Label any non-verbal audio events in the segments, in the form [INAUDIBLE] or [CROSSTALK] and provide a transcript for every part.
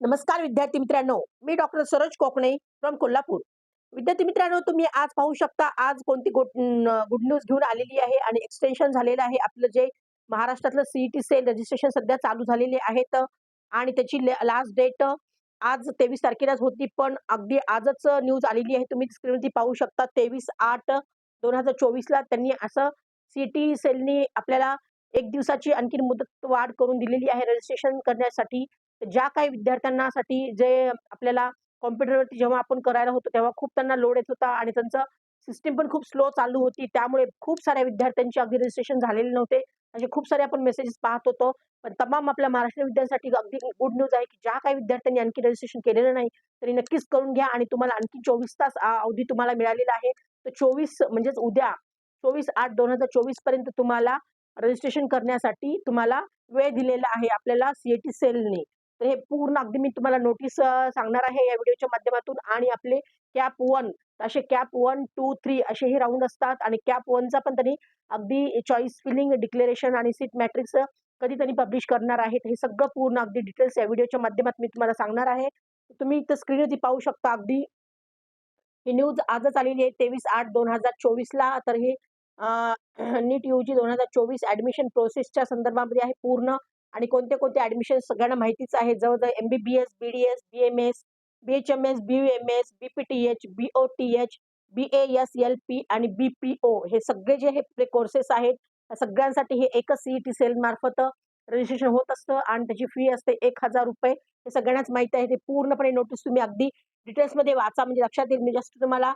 नमस्कार विद्यार्थी मित्रांनो मी डॉक्टर सरोज कोकणे फ्रॉम कोल्हापूर. विद्यार्थी मित्रांनो तुम्ही आज पाहू शकता आज कोणती गुड गुड न्यूज घेऊन आलेली आहे आणि एक्सटेन्शन झालेलं आहे. आपलं जे महाराष्ट्रातलं सीईटी सेल रजिस्ट्रेशन सध्या चालू झालेले आहेत आणि त्याची लास्ट डेट आज तेवीस तारखेलाच होती पण अगदी आजच न्यूज आलेली आहे. तुम्ही स्क्रीनवरती पाहू शकता तेवीस आठ दोन हजार चोवीसला त्यांनी असं सीईटी सेलनी आपल्याला एक दिवसाची आणखी मुदत वाढ करून दिलेली आहे. रजिस्ट्रेशन करण्यासाठी ज्या काही विद्यार्थ्यांनासाठी जे आपल्याला कॉम्प्युटरवरती जेव्हा आपण करायला होतो तेव्हा खूप त्यांना लोड येत होता आणि त्यांचं सिस्टीम पण खूप स्लो चालू होती. त्यामुळे खूप साऱ्या विद्यार्थ्यांची अगदी रजिस्ट्रेशन झालेले नव्हते. असे खूप सारे आपण मेसेजेस पाहत होतो. पण तमाम आपल्या महाराष्ट्र विद्यार्थ्यांसाठी अगदी गुड न्यूज आहे की ज्या काही विद्यार्थ्यांनी आणखी रजिस्ट्रेशन केलेलं नाही तरी नक्कीच करून घ्या आणि तुम्हाला आणखी चोवीस तास अवधी तुम्हाला मिळालेला आहे. तर चोवीस म्हणजेच उद्या चोवीस आठ दोन हजार चोवीसपर्यंत तुम्हाला रजिस्ट्रेशन करण्यासाठी तुम्हाला वेळ दिलेला आहे आपल्याला सीएटी सेलने तर हे पूर्ण अगदी मी तुम्हाला नोटीस सांगणार आहे या व्हिडिओच्या माध्यमातून. आणि आपले कॅप वन असे कॅप वन टू थ्री असे हे राऊंड असतात. आणि कॅप वनचा पण त्यांनी अगदी चॉईस फिलिंग डिक्लेरेशन आणि सीट मॅट्रिक्स कधी त्यांनी पब्लिश करणार आहेत हे सगळं पूर्ण अगदी डिटेल्स या व्हिडिओच्या माध्यमात मी तुम्हाला सांगणार आहे. तुम्ही इथं स्क्रीनवरती पाहू शकता अगदी. ही न्यूज आजच आलेली आहे तेवीस आठ दोन हजार चोवीसला तर हे [CLEARS THROAT] नीट यूजी दोन हजार चोवीस ऍडमिशन प्रोसेसच्या संदर्भामध्ये आहे पूर्ण. आणि कोणते कोणते ऍडमिशन सगळ्यांना माहितीच आहे. जवळजवळ MBBS BDS BMS BHMS BUMS BPTH BOTH S L P आणि बीपीओ हे सगळे जे हे कोर्सेस आहेत सगळ्यांसाठी हे एकच सीईटी सेल मार्फत रजिस्ट्रेशन होत असतं आणि त्याची फी असते एक हजार रुपये. हे सगळ्यांनाच माहिती आहे. ते पूर्णपणे नोटीस तुम्ही अगदी डिटेल्समध्ये वाचा. म्हणजे लक्षात येईल. मी जस्ट तुम्हाला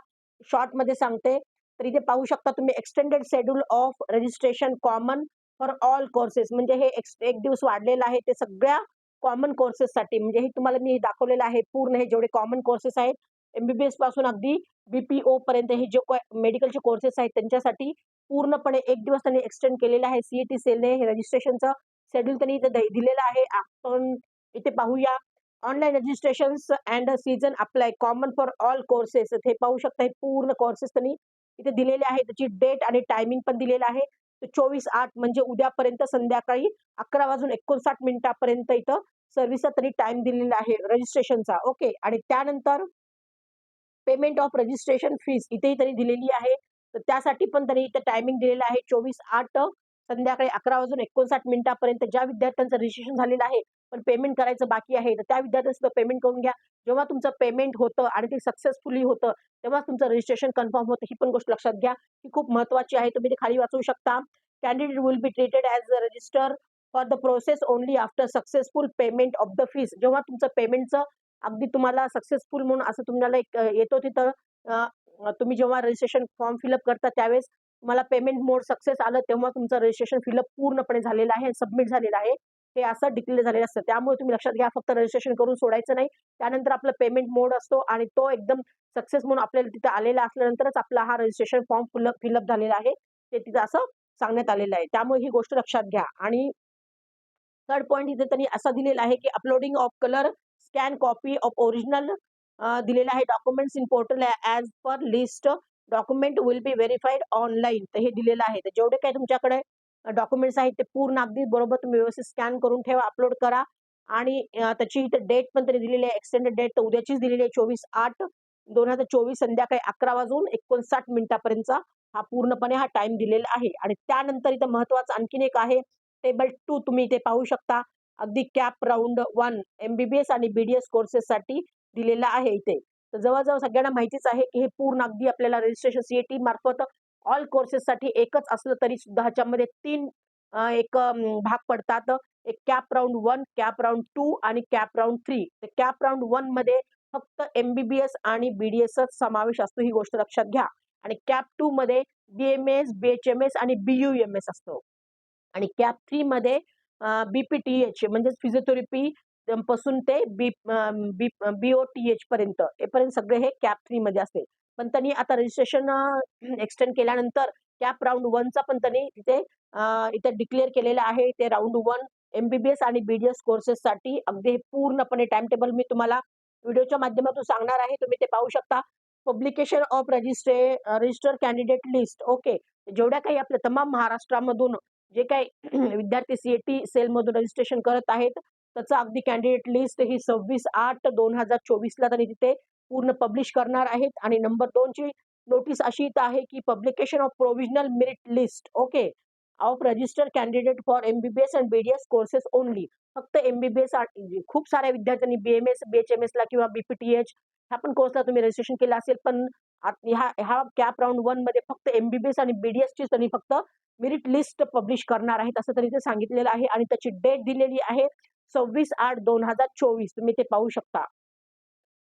शॉर्टमध्ये सांगते. तर इथे पाहू शकता तुम्ही extended schedule of registration common for all courses म्हणजे हे एक्स- एक दिवस वाढलेलं आहे ते सगळ्या कॉमन कोर्सेससाठी म्हणजे हे तुम्हाला मी दाखवलेलं आहे पूर्ण हे जेवढे कॉमन कोर्सेस आहेत एमबीबीएसपासून अगदी बीपीओ पर्यंत हे जे मेडिकलचे कोर्सेस आहेत त्यांच्यासाठी पूर्णपणे एक दिवस त्यांनी एक्सटेंड केलेलं आहे. सीईटी सेलने हे रजिस्ट्रेशनचं शेड्यूल त्यांनी इथे दिलेलं आहे. आपण इथे पाहूया. Online registration and season apply common for all courses हे पाहू शकता हे पूर्ण कोर्सेस त्यांनी इथे दिलेले आहे त्याची डेट आणि टायमिंग पण दिलेलं आहे. चोवीस आठ म्हणजे उद्यापर्यंत संध्याकाळी अकरा वाजून एकोणसाठ मिनिटापर्यंत इथं सर्व्हिसचा तरी टाइम दिलेला आहे रजिस्ट्रेशनचा ओके आणि त्यानंतर पेमेंट ऑफ रजिस्ट्रेशन फीस इथेही त्यांनी दिलेली आहे. तर त्यासाठी पण त्यांनी इथं टायमिंग दिलेला आहे. चोवीस आठ संध्याकाळी अकरा वाजून एकोणसाठ मिनिटापर्यंत ज्या विद्यार्थ्यांचं रजिस्ट्रेशन झालेलं आहे पण पेमेंट करायचं बाकी आहे तर त्या विद्यार्थ्यांना सुद्धा पेमेंट करून घ्या. जेव्हा तुमचं पेमेंट होतं आणि ते सक्सेसफुली होतं तेव्हा तुमचं रजिस्ट्रेशन कन्फर्म होतं ही पण गोष्ट लक्षात घ्या. ही खूप महत्वाची आहे तुम्ही ते खाली वाचू शकता. Candidate will be treated as a register for the process only after successful payment of the fees जेव्हा तुमचं पेमेंटचं अगदी तुम्हाला सक्सेसफुल म्हणून असं तुम्हाला एक येतो तिथं तुम्ही जेव्हा रजिस्ट्रेशन फॉर्म फिलअप करता त्यावेळेस तुम्हाला पेमेंट मोड सक्सेस आलं तेव्हा तुमचं रजिस्ट्रेशन फिलअप पूर्णपणे झालेलं आहे सबमिट झालेलं आहे. हे असं डिक्लेअर झालेलं असतं. त्यामुळे तुम्ही लक्षात घ्या फक्त रजिस्ट्रेशन करून सोडायचं नाही. त्यानंतर आपलं पेमेंट मोड असतो आणि तो एकदम सक्सेस म्हणून आपल्याला तिथे आलेला असल्यानंतरच आपला हा रजिस्ट्रेशन फॉर्म फिलअप फिलअप झालेला आहे. ते तिथं असं सांगण्यात आलेलं आहे. त्यामुळे ही गोष्ट लक्षात घ्या. आणि थर्ड पॉईंट इथे त्यांनी असा दिलेला आहे की uploading of colour scan copy of original दिलेलं आहे. Documents in portal as per list document will be verified online तर हे दिलेलं आहे. तर जेवढे काही तुमच्याकडे डॉक्युमेंट्स आहेत ते पूर्ण अगदी बरोबर तुम्ही व्यवस्थित स्कॅन करून ठेवा अपलोड करा. आणि त्याची इथे डेट पण त्यांनी दिलेली आहे एक्सटेंडेड डेट तर उद्याचीच दिलेली आहे चोवीस आठ. दोन हजार चोवीस संध्याकाळी अकरा वाजून एकोणसाठ मिनिटापर्यंतचा हा पूर्णपणे हा टाइम दिलेला आहे. आणि त्यानंतर इथं महत्वाचं आणखीन एक आहे टेबल टू तुम्ही इथे पाहू शकता. अगदी कॅप राऊंड वन एमबीबीएस आणि बीडीएस कोर्सेससाठी दिलेला आहे इथे. तर जवळजवळ सगळ्यांना माहितीच आहे की हे पूर्ण अगदी आपल्याला रजिस्ट्रेशन सीएटी मार्फत ऑल कोर्सेससाठी एकच असलं तरी सुद्धा ह्याच्यामध्ये तीन एक भाग पडतात. एक CAP round one CAP round two आणि कॅप राऊंड थ्री तर कॅप राऊंड वनमध्ये फक्त एमबीबीएस आणि बीडीएस समावेश असतो ही गोष्ट लक्षात घ्या. आणि कॅप टू मध्ये बीएमएस बीएचएमएस आणि बीयूएमएस असतो. आणि कॅप थ्री मध्ये बीपीटीएच म्हणजे फिजिओथेरपी पासून ते बी बी बीओटीएच पर्यंत. येपर्यंत सगळे हे कॅप थ्री मध्ये असते पण त्यांनी आता रजिस्ट्रेशन एक्सटेंड केल्यानंतर कॅप राऊंड वनचा पण त्यांनी तिथे इथे डिक्लेअर केलेलं आहे. ते राऊंड वन एमबीबीएस आणि बीडीएस कोर्सेससाठी अगदी पूर्णपणे टाइम टेबल मी तुम्हाला व्हिडिओच्या माध्यमातून सांगणार आहे. तुम्ही ते पाहू शकता. Publication of रजिस्ट्रे register candidate list okay जेवढ्या काही आपल्या तमाम महाराष्ट्रामधून जे काही [CLEARS THROAT] विद्यार्थी सीएटी सेलमधून रजिस्ट्रेशन करत आहेत त्याचं अगदी कॅन्डिडेट लिस्ट ही सव्वीस आठ दोन हजार चोवीसला त्यांनी तिथे पूर्ण पब्लिश करणार आहेत. आणि नंबर दोनची नोटीस अशी इथं आहे की publication of provisional merit list okay of registered candidate for MBBS and BDS courses only फक्त एमबीबीएस म्हणजे खूप साऱ्या विद्यार्थ्यांनी बीएमएस बीएचएमएस ला किंवा बीपीटीएच ह्या पण कोर्सला तुम्ही रजिस्ट्रेशन केलं असेल पण ह्या ह्या कॅप राऊंड वनमध्ये फक्त एमबीबीएस आणि बीडीएस ची त्यांनी फक्त मेरिट लिस्ट पब्लिश करणार आहेत असं त्यांनी ते सांगितलेलं आहे. आणि त्याची डेट दिलेली आहे सव्वीस आठ दोन हजार चोवीस. तुम्ही ते पाहू शकता.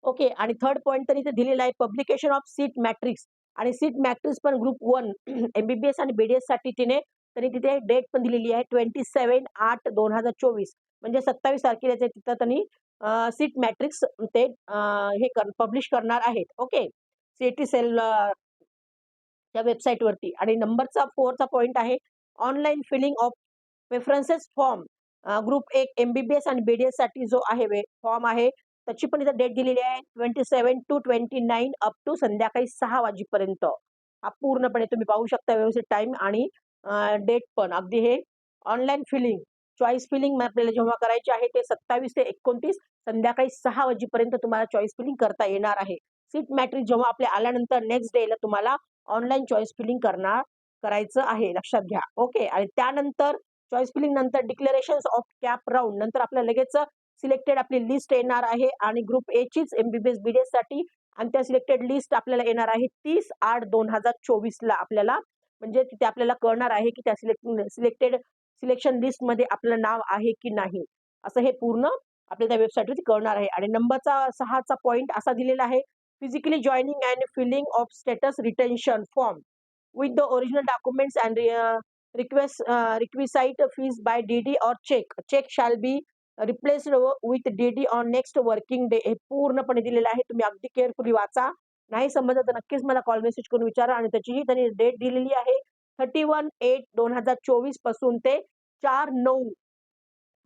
ओके आणि थर्ड पॉईंट त्यांनी इथे दिलेला आहे पब्लिकेशन ऑफ सीट मॅट्रिक्स आणि सीट मॅट्रिक्स पण ग्रुप वन एमबीबीएस आणि बीडीएससाठी तिने त्यांनी तिथे डेट पण दिलेली आहे ट्वेंटी सेवन आठ दोन हजार चोवीस. म्हणजे सत्तावीस तारखेला ते तिथं त्यांनी सीट मॅट्रिक्स ते हे कर पब्लिश करणार आहेत. ओके सीटी सेल त्या वेबसाईटवरती आणि नंबरचा फोरचा पॉईंट आहे online filling of preferences form group एक एमबीबीएस आणि बीडीएससाठी जो आहे फॉर्म आहे त्याची पण इथं डेट दिलेली आहे twenty seven two twenty nine up to संध्याकाळी सहा वाजेपर्यंत. हा पूर्णपणे तुम्ही पाहू शकता व्यवस्थित टाइम आणि डेट पण. अगदी हे ऑनलाईन फिलिंग चॉईस फिलिंग आपल्याला जेव्हा करायचे आहे ते सत्तावीस ते एकोणतीस संध्याकाळी सहा वाजेपर्यंत तुम्हाला चॉईस फिलिंग करता येणार आहे. सीट मॅट्रिक जेव्हा आपल्या आल्यानंतर नेक्स्ट डेला तुम्हाला ऑनलाईन चॉईस फिलिंग करणार करायचं आहे. लक्षात घ्या. ओके आणि त्यानंतर चॉईस फिलिंग नंतर डिक्लेरेशन ऑफ कॅप राऊंड नंतर आपल्या लगेच सिलेक्टेड आपली लिस्ट येणार आहे आणि ग्रुप ए चीच एमबीबीएस बीडीएससाठी आणि त्या सिलेक्टेड लिस्ट आपल्याला येणार आहे तीस आठ दोन हजार चोवीस ला आपल्याला. म्हणजे तिथे आपल्याला कळणार आहे की त्या सिलेक्ट सिलेक्टेड सिलेक्शन लिस्टमध्ये आपलं नाव आहे की नाही. असं हे पूर्ण आपल्या त्या वेबसाईटवरती कळणार आहे. आणि नंबरचा सहाचा पॉईंट असा दिलेला आहे. Physically joining and filling of status retention form with the original documents and request uh, requisite fees by DD or check. Check shall be replaced with DD on next working day. हे पूर्णपणे दिलेलं आहे. तुम्ही अगदी carefully वाचा. नाही समजलं तर नक्कीच मला कॉल मेसेज करून विचारा आणि त्याचीही त्यांनी डेट दिलेली आहे. थर्टी वन एट दोन हजार चोवीसपासून ते चार नऊ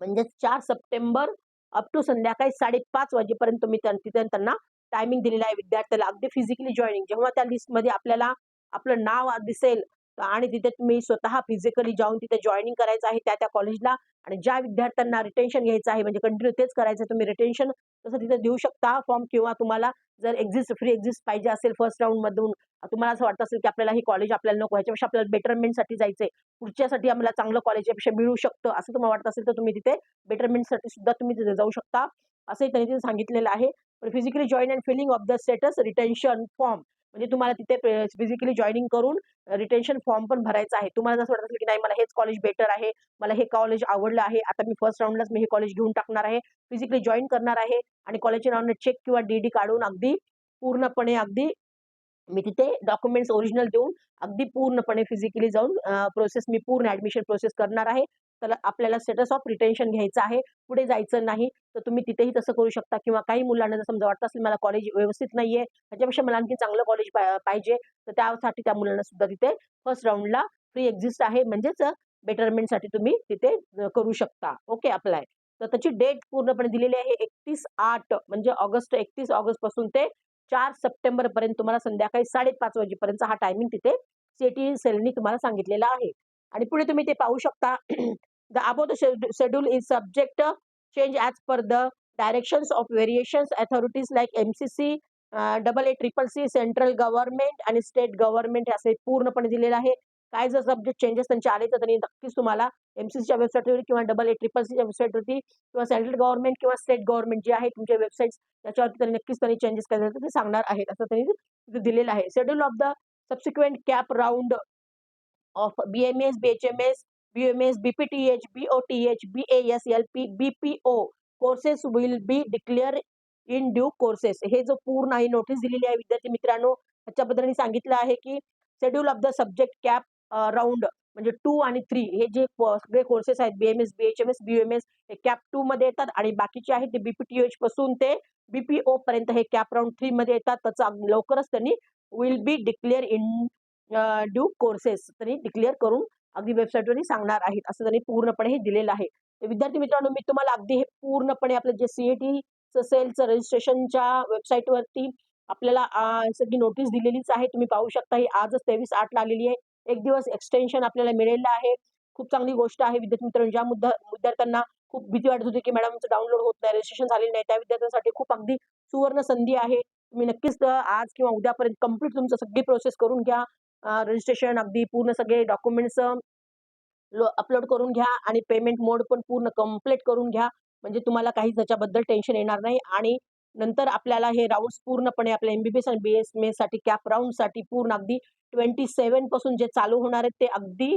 म्हणजे चार सप्टेंबर अप टू संध्याकाळी साडेपाच वाजेपर्यंत तुम्ही तिथे त्यांना टायमिंग दिलेला आहे. विद्यार्थ्याला अगदी फिजिकली जॉईनिंग जेव्हा त्या लिस्टमध्ये आपल्याला आपलं नाव दिसेल आणि तिथे तुम्ही स्वतः फिजिकली जाऊन तिथे जॉईनिंग करायचं आहे त्या त्या कॉलेजला आणि ज्या विद्यार्थ्यांना रिटेन्शन घ्यायचं आहे म्हणजे कंटिन्यू तेच करायचं आहे, तुम्ही रिटेन्शन तसं तिथे देऊ शकता फॉर्म किंवा तुम्हाला जर एक्झिस्ट फ्री एक्झिस्ट पाहिजे असेल फर्स्ट राऊंडमधून तुम्हाला असं वाटत असेल की आपल्याला ही कॉलेज आपल्याला नको ह्याच्यापेक्षा आपल्याला बेटरमेंटसाठी जायचंय. पुढच्यासाठी आम्हाला चांगलं कॉलेज यापेक्षा मिळू शकतं असं तुम्हाला वाटत असेल तर तुम्ही तिथे बेटरमेंटसाठी सुद्धा तुम्ही तिथे जाऊ शकता. असंही त्यांनी तिथे सांगितलेलं आहे. पण physically join and filling of the status retention form म्हणजे तुम्हाला तिथे फिजिकली जॉईनिंग करून रिटेन्शन फॉर्म पण भरायचा आहे. तुम्हाला जसं वाटत असेल की नाही मला हेच कॉलेज बेटर आहे मला हे कॉलेज आवडलं आहे आता मी फर्स्ट राऊंडलाच मी हे कॉलेज घेऊन टाकणार आहे फिजिकली जॉईन करणार आहे आणि कॉलेजचे नावाने चेक किंवा डीडी काढून अगदी पूर्णपणे अगदी मी तिथे डॉक्युमेंट्स ओरिजिनल देऊन अगदी पूर्णपणे फिजिकली जाऊन प्रोसेस मी पूर्ण ऍडमिशन प्रोसेस करणार आहे. तर आपल्याला स्टेटस ऑफ रिटेन्शन घ्यायचं आहे. पुढे जायचं नाही तर तुम्ही तिथेही तसं करू शकता. किंवा काही मुलांना जर समजा वाटत असेल मला कॉलेज व्यवस्थित नाहीये त्याच्यापेक्षा मला आणखी चांगलं कॉलेज पाहिजे तर त्यासाठी त्या मुलांना सुद्धा तिथे फर्स्ट राऊंडला फ्री एक्झिस्ट आहे. म्हणजेच बेटरमेंटसाठी तुम्ही तिथे करू शकता. ओके अप्लाय तर त्याची डेट पूर्णपणे दिलेली आहे एकतीस आठ म्हणजे ऑगस्ट एकतीस ऑगस्टपासून ते चार सप्टेंबर पर्यंत तुम्हाला संध्याकाळी साडेपाच वाजेपर्यंत हा टायमिंग तिथे सिटी सेलनी तुम्हाला सांगितलेला आहे. आणि पुढे तुम्ही ते पाहू शकता. The above the schedule is subject change as per the the of of authorities like like MCC, double A triple C central government आणि स्टेट गव्हर्नमेंट असे पूर्णपणे दिलेलं आहे. काय जर सब्जेक्ट चेंजेस त्यांचे आले तर त्यांनी नक्कीच तुम्हाला एमसीसीच्या वेबसाईटवर किंवा डबल ए ट्रिपल सीच्या वेबसाईटवरती किंवा सेंट्रल गव्हर्नमेंट किंवा स्टेट गव्हर्नमेंट जे आहे तुमच्या वेबसाईट त्याच्यावरती त्यांनी नक्कीच त्यांनी चेंजेस करायचे ते सांगणार आहेत असं त्यांनी दिलेलं आहे. Schedule of the subsequent CAP round of B M S B H M S B M S B P BPO A S L P courses will be declare in due courses हे जो पूर्ण आहे notice दिलेली आहे विद्यार्थी मित्रांनो त्याच्याबद्दल सांगितलं आहे की schedule of the subject CAP round म्हणजे टू आणि थ्री हे जे सगळे कोर्सेस आहेत बीएमएस बीएचएमएस बीएमएस हे कॅप टू मध्ये येतात आणि बाकीचे आहेत ते बीपीटीएच पासून ते बीपीओ पर्यंत हे कॅप राऊंड थ्री मध्ये येतात. त्याचं लवकरच त्यांनी will be declare in due courses त्यांनी डिक्लेअर करून अगदी वेबसाईटवरही सांगणार आहेत असं त्यांनी पूर्णपणे हे दिलेलं आहे विद्यार्थी मित्रांनो मी तुम्हाला अगदी हे पूर्णपणे आपलं जे सीएटी सेलचं रजिस्ट्रेशनच्या वेबसाईटवरती आपल्याला सगळी नोटीस दिलेलीच आहे तुम्ही पाहू शकता ही आजच तेवीस आठला आलेली आहे एक दिवस एक्सटेन्शन आपल्याला मिळेलं आहे खूप चांगली गोष्ट आहे विद्यार्थी मित्रांनो ज्या मुद्दा विद्यार्थ्यांना खूप भीती वाटत होती, की मॅडमचं डाउनलोड होत नाही, रजिस्ट्रेशन झालेलं नाही. त्या विद्यार्थ्यांसाठी खूप अगदी सुवर्ण संधी आहे. तुम्ही नक्कीच आज किंवा उद्यापर्यंत कंप्लीट तुमचं सगळी प्रोसेस करून घ्या. रजिस्ट्रेशन अगदी पूर्ण सगळे डॉक्युमेंट्स लो अपलोड करून घ्या आणि पेमेंट मोड पण पूर्ण कंप्लीट करून घ्या. म्हणजे तुम्हाला काहीच त्याच्याबद्दल टेन्शन येणार नाही आणि नंतर आपल्याला हे राऊंड्स पूर्णपणे आपल्या एम-बी-बी-एस आणि बी-एस-एम-एससाठी कॅप राऊंडसाठी पूर्ण अगदी ट्वेंटी सेवनपासून जे चालू होणार आहेत ते अगदी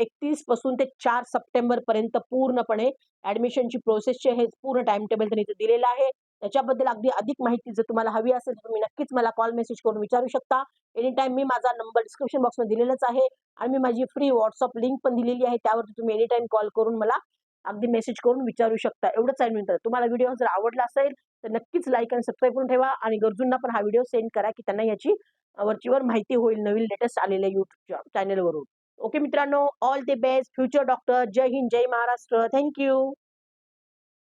एकतीसपासून ते चार सप्टेंबरपर्यंत पूर्णपणे ॲडमिशनची प्रोसेसचे हे पूर्ण टाईम टेबल त्यांनी इथे दिलेलं आहे. त्याच्याबद्दल अगदी अधिक माहिती जर तुम्हाला हवी असेल, तर तुम्ही नक्कीच मला कॉल, मेसेज करून विचारू शकता. एनी टाइम मी माझा नंबर डिस्क्रिप्शन बॉक्समध्ये दिलेलाच आहे आणि मी माझी फ्री व्हॉट्सअप लिंक पण दिलेली आहे. त्यावरती तुम्ही एनी टाइम कॉल करून मला अगदी मेसेज करून विचारू शकता. एवढंच आहे मिळतं तुम्हाला व्हिडिओ जर आवडला असेल, तर नक्कीच लाईक आणि सबस्क्राईब करून ठेवा आणि गरजूंना पण हा व्हिडिओ सेंड करा, की त्यांना याची वरचीवर माहिती होईल नवीन लेटेस्ट आलेल्या यूट्यूब चॅनेलवरून ओके मित्रांनो, all the best future doctor. जय हिंद, जय महाराष्ट्र. Thank you.